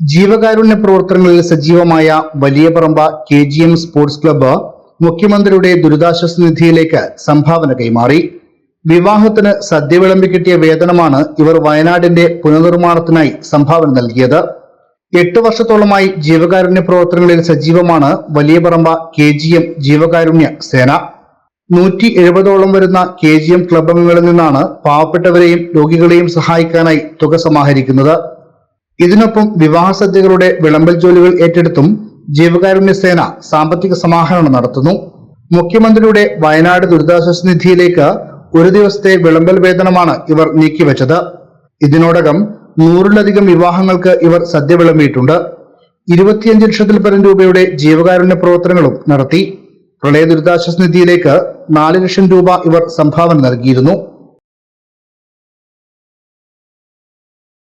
ജീവകാരുണ്യ പ്രവർത്തനങ്ങളിൽ സജീവമായ Valiyaparamba K G M sports club മുഖ്യമന്ത്രിയുടെ ദുരിതാശ്വാസ നിധിയിലേക്ക് സംഭാവന കൈമാറി. വിവാഹത്തിന് സദ്യ വിളമ്പി കിട്ടിയ വേതനമാണ് ഇവർ വയനാടിന്റെ പുനർനിർമ്മാണത്തിനായി സംഭാവന നൽകിയത്. എട്ട് വർഷത്തോളമായി ജീവകാരുണ്യ പ്രവർത്തനങ്ങളിൽ സജീവമാണ് വലിയ പറമ്പ കെ ജി എം ജീവകാരുണ്യ സേന. നൂറ്റി എഴുപതോളം വരുന്ന കെ ജി എം ക്ലബ് അംഗങ്ങളിൽ നിന്നാണ് പാവപ്പെട്ടവരെയും രോഗികളെയും സഹായിക്കാനായി തുക സമാഹരിക്കുന്നത്. ഇതിനൊപ്പം വിവാഹ സദ്യകളുടെ വിളമ്പൽ ജോലികൾ ഏറ്റെടുത്തും ജീവകാരുണ്യ സേന സാമ്പത്തിക സമാഹരണം നടത്തുന്നു. മുഖ്യമന്ത്രിയുടെ വയനാട് ദുരിതാശ്വാസ നിധിയിലേക്ക് ഒരു ദിവസത്തെ വിളമ്പൽ വേതനമാണ് ഇവർ നീക്കിവച്ചത്. ഇതിനോടകം നൂറിലധികം വിവാഹങ്ങൾക്ക് ഇവർ സദ്യ വിളമ്പിയിട്ടുണ്ട്. ഇരുപത്തിയഞ്ച് ലക്ഷത്തിൽ പരം രൂപയുടെ ജീവകാരുണ്യ പ്രവർത്തനങ്ങളും നടത്തി. പ്രളയ ദുരിതാശ്വാസ നിധിയിലേക്ക് നാല് ലക്ഷം രൂപ ഇവർ സംഭാവന നൽകിയിരുന്നു.